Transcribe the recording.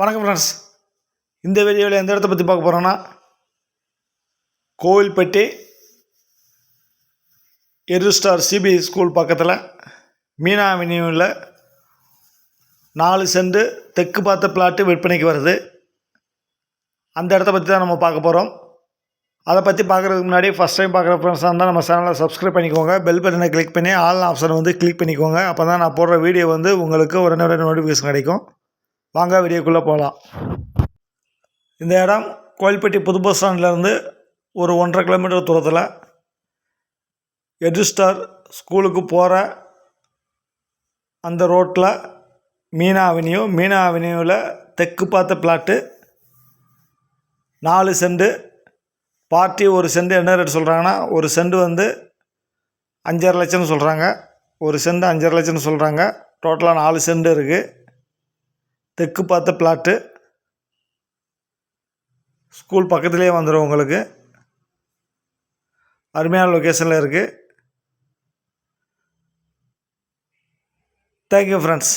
வணக்கம் ஃப்ரெண்ட்ஸ் இந்த வீடியோவில் எந்த இடத்த பற்றி பார்க்க போகிறோன்னா கோவில்பட்டி எரு ஸ்டார் சிபி ஸ்கூல் பக்கத்தில் மீனா அவென்யூவில் நாலு சென்ட் தெற்கு பார்த்த பிளாட்டு விற்பனைக்கு வருது. அந்த இடத்த பற்றி தான் நம்ம பார்க்க போகிறோம் அதை பற்றி பார்க்குறதுக்கு முன்னாடி ஃபஸ்ட் டைம் பார்க்குற ஃப்ரெண்ட்ஸாக இருந்தால் நம்ம சேனலை சப்ஸ்கிரைப் பண்ணிக்கோங்க. பெல் பட்டனை கிளிக் பண்ணி ஆல் ஆப்ஷன் வந்து கிளிக் பண்ணிக்கோங்க. அப்போ தான் நான் போடுற வீடியோ வந்து உங்களுக்கு உடனே உடனே நோட்டிஃபிகேஷன் கிடைக்கும். வாங்க வீடியோக்குள்ளே போகலாம். இந்த இடம் கோயில்பட்டி புது பஸ் ஸ்டாண்ட்லேருந்து ஒரு ஒன்றரை கிலோமீட்டர் தூரத்தில் எட்ஜிஸ்டார் ஸ்கூலுக்கு போகிற அந்த ரோட்டில் மீனா அவென்யூ மீனா அவென்யூவில் தெற்கு பார்த்த பிளாட்டு நாலு செண்டு. பார்ட்டி ஒரு செண்டு என்ன ரேட் சொல்கிறாங்கன்னா ஒரு செண்டு வந்து அஞ்சரை லட்சம்னு சொல்கிறாங்க ஒரு செண்டு அஞ்சரை லட்சம்னு சொல்கிறாங்க டோட்டலாக நாலு செண்டு இருக்குது தெற்கு பார்த்த பிளாட்டு ஸ்கூல் பக்கத்துலேயே வந்துடும் உங்களுக்கு. அருமையான லொக்கேஷனில் இருக்குது தேங்க்யூ ஃப்ரெண்ட்ஸ்